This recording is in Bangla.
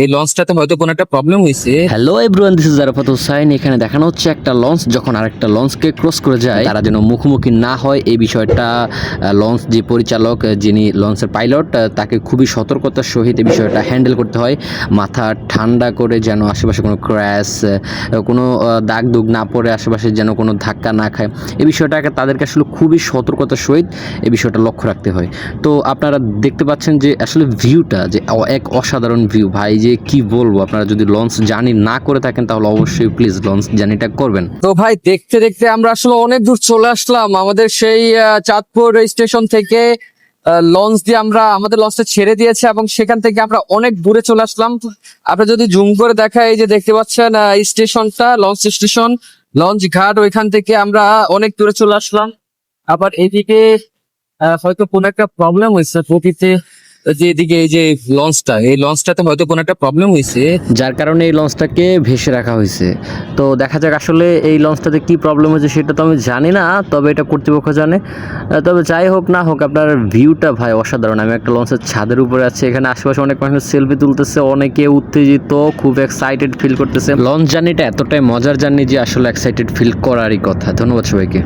এই লঞ্চটাতে হয়তো কোনো একটা প্রবলেম হয়েছে hello everyone this is Arafat Hussain এখানে দেখানো হচ্ছে একটা লঞ্চ যখন আরেকটা লঞ্চকে ক্রস করে যায়, তারা যেন মুখোমুখি না হয় এই বিষয়টা লঞ্চ যে পরিচালক যিনি লঞ্চের পাইলট তাকে খুবই সতর্কতার সহিত এই বিষয়টা হ্যান্ডেল করতে হয়। মাথা ঠান্ডা করে যেন আশেপাশে কোনো ক্র্যাশ কোনো দাগ দুগ না পড়ে, আশেপাশে যেন কোনো ধাক্কা না খায়। এই বিষয়টাকে তাদেরকে আসলে খুবই সতর্কতার সহিত এই বিষয়টা লক্ষ্য রাখতে হয়। তো আপনারা দেখতে পাচ্ছেন যে আসলে ভিউটা যে এক অসাধারণ ভিউ ভাই যে কি বলব আপনারা যদি লঞ্চ জার্নি না করে থাকেন তাহলে অবশ্যই প্লিজ লঞ্চ জার্নিটা করবেন। তো ভাই দেখতে দেখতে আমরা আসলে অনেক দূর চলে আসলাম। আমাদের সেই চাঁদপুর স্টেশন থেকে লঞ্চ দিয়ে আমরা আমাদের লঞ্চটা ছেড়ে দিয়েছে এবং সেখান থেকে আমরা অনেক দূরে চলে আসলাম। আপনি যদি জুম করে দেখা এই যে দেখতে পাচ্ছেন স্টেশনটা লঞ্চ স্টেশন লঞ্চ ঘাট ওইখান থেকে আমরা অনেক দূরে চলে আসলাম। আবার এইদিকে আহ, হয়তো কোনো একটা প্রবলেম হয়েছে প্রকৃতি যে এদিকে এই যে লঞ্চটা এই লঞ্চটাতে হয়তো কোনো একটা প্রবলেম হয়েছে। যার কারণে এই লঞ্চটাকে ভেসে রাখা হয়েছে। তো দেখা যাক আসলে এই লঞ্চটাতে কি প্রবলেম হয়েছে সেটা তো আমি জানি না তবে এটা কর্তৃপক্ষ জানে। তবে যাই হোক না হোক আপনার ভিউটা ভাই অসাধারণ। আমি একটা লঞ্চের ছাদের উপরে আছি এখানে আশেপাশে অনেক মানুষ সেলফি তুলতেছে অনেকে উত্তেজিত খুব এক্সাইটেড ফিল করতেছে। লঞ্চ জার্নিটা এতটাই মজার জার্নি যে আসলে এক্সাইটেড ফিল করারই কথা। ধন্যবাদ সবাইকে।